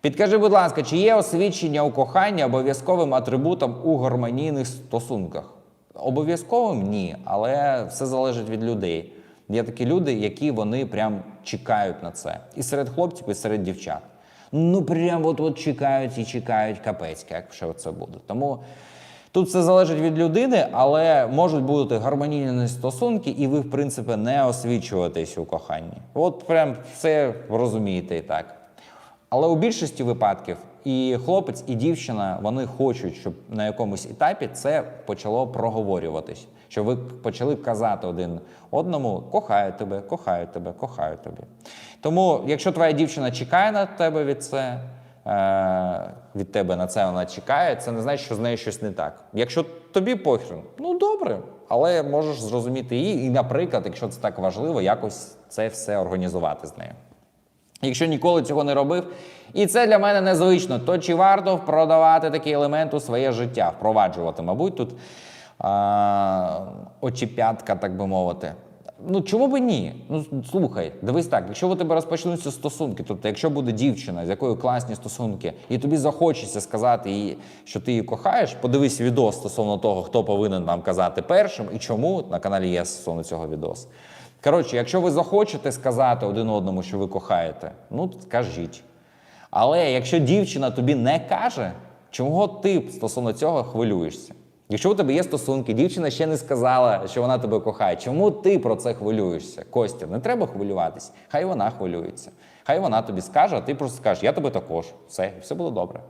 Підкажи, будь ласка, чи є освідчення у коханні обов'язковим атрибутом у гармонійних стосунках? Обов'язковим ні, але все залежить від людей. Є такі люди, які вони прям чекають на це. І серед хлопців, і серед дівчат. Ну, прям от от чекають і чекають капець, як що це буде. Тому тут все залежить від людини, але можуть бути гармонійні стосунки, і ви, в принципі, не освічуєтесь у коханні. От прям все розумієте і так. Але у більшості випадків і хлопець, і дівчина вони хочуть, щоб на якомусь етапі це почало проговорюватись, щоб ви почали казати один одному кохаю тебе, кохаю тебе, кохаю тебе. Тому, якщо твоя дівчина чекає на тебе від це, е, від тебе на це вона чекає, це не значить, що з нею щось не так. Якщо тобі похрен, ну добре, але можеш зрозуміти її, і, наприклад, якщо це так важливо, якось це все організувати з нею. Якщо ніколи цього не робив, і це для мене незвично, то чи варто продавати такий елемент у своє життя, впроваджувати, мабуть, тут а, очіп'ятка, так би мовити. Ну чому би ні? Ну слухай, дивись так, якщо у тебе розпочнуться стосунки, тобто, якщо буде дівчина, з якою класні стосунки, і тобі захочеться сказати їй, що ти її кохаєш, подивись відео стосовно того, хто повинен нам казати першим і чому на каналі є стосовно цього відос. Коротше, якщо ви захочете сказати один одному, що ви кохаєте, ну скажіть. Але якщо дівчина тобі не каже, чого ти стосовно цього хвилюєшся? Якщо у тебе є стосунки, дівчина ще не сказала, що вона тебе кохає. Чому ти про це хвилюєшся? Костя, не треба хвилюватись. Хай вона хвилюється. Хай вона тобі скаже, а ти просто скажеш, я тебе також. Все, все буде добре.